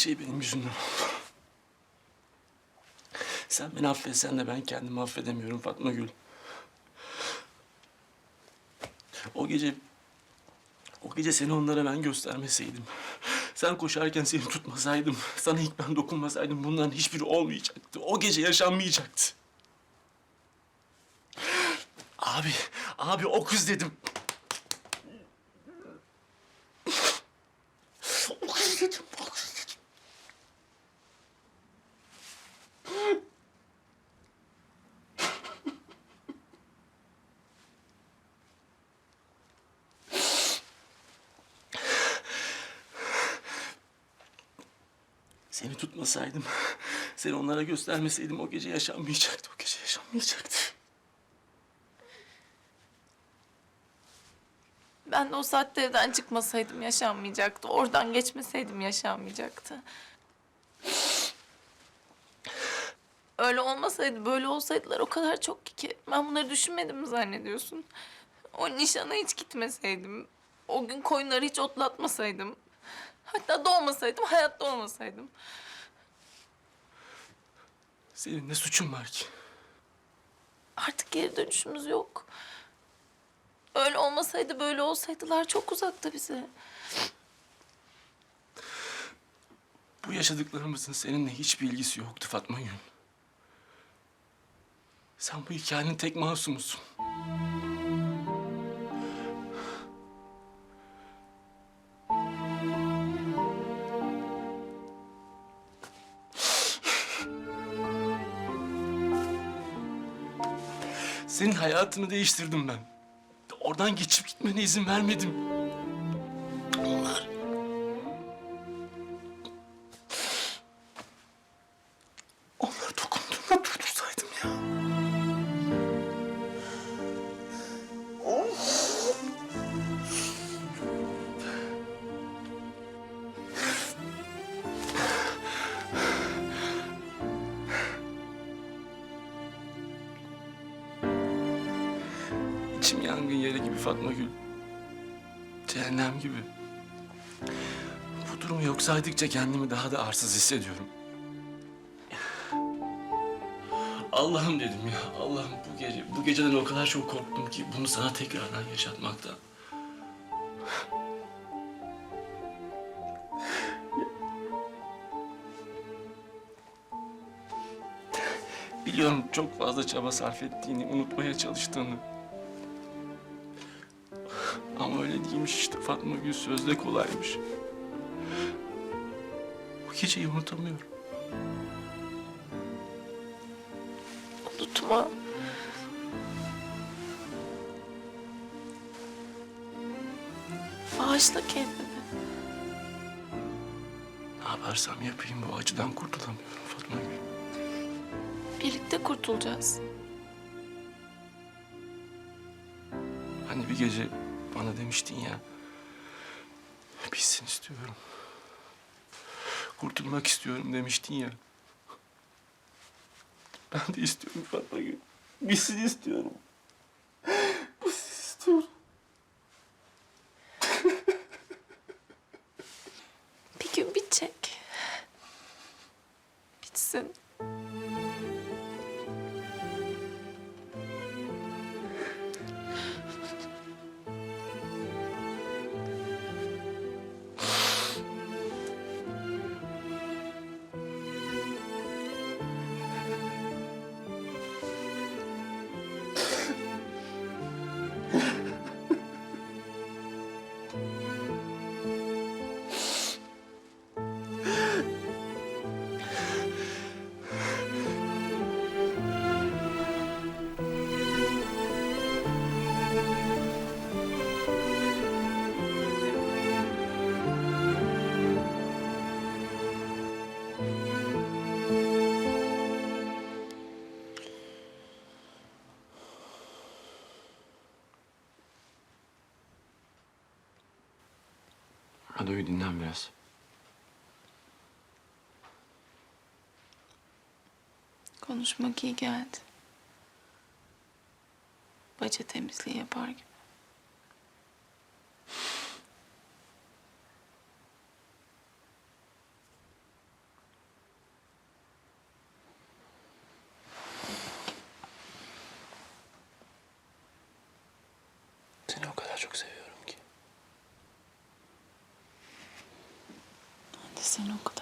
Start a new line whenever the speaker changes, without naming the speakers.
şey benim yüzümden oldu. Sen beni affetsen de ben kendimi affedemiyorum Fatma Gül. O gece... O gece seni onlara ben göstermeseydim. Sen koşarken seni tutmasaydım, sana ilk ben dokunmasaydım bunların hiçbiri olmayacaktı. O gece yaşanmayacaktı. Abi, abi o kız dedim. O kız dedim, o kız dedim. Seni tutmasaydım, seni onlara göstermeseydim o gece yaşanmayacaktı. O gece yaşanmayacaktı.
Ben de o saatte evden çıkmasaydım yaşanmayacaktı. Oradan geçmeseydim yaşanmayacaktı. Öyle olmasaydı, böyle olsaydılar o kadar çok ki. Ben bunları düşünmedim mi zannediyorsun? O nişana hiç gitmeseydim. O gün koyunları hiç otlatmasaydım. Hatta doğmasaydım, hayatta olmasaydım.
Senin ne suçun var ki?
Artık geri dönüşümüz yok. Öyle olmasaydı, böyle olsaydılar çok uzakta bize.
Bu yaşadıklarımızın seninle hiçbir ilgisi yoktu Fatma Gül. Sen bu hikayenin tek masumusun. Hayatını değiştirdim ben. Oradan geçip gitmene izin vermedim. Yangın yeri gibi Fatma Gül. Cehennem gibi. Bu durumu yok saydıkça kendimi daha da arsız hissediyorum. Allah'ım dedim ya. Allah'ım bu gece, bu geceden o kadar çok korktum ki bunu sana tekrardan yaşatmaktan. Biliyorum çok fazla çaba sarf ettiğini, unutmaya çalıştığını. Değilmiş işte Fatma Gül sözde kolaymış. Bu geceyi unutamıyorum.
Unutma. Bağışla kendini.
Ne yaparsam yapayım bu acıdan kurtulamıyorum Fatma Gül.
Birlikte kurtulacağız.
Hani bir gece bana demiştin ya. Bitsin istiyorum. Kurtulmak istiyorum demiştin ya. Ben de istiyorum Fatma Gül. Bitsin istiyorum. Bitsin istiyorum.
Bir gün bitecek. Bitsin.
Hadi uyu dinlen biraz.
Konuşmak iyi geldi. Baca temizliği yapar gibi. Seni o kadar.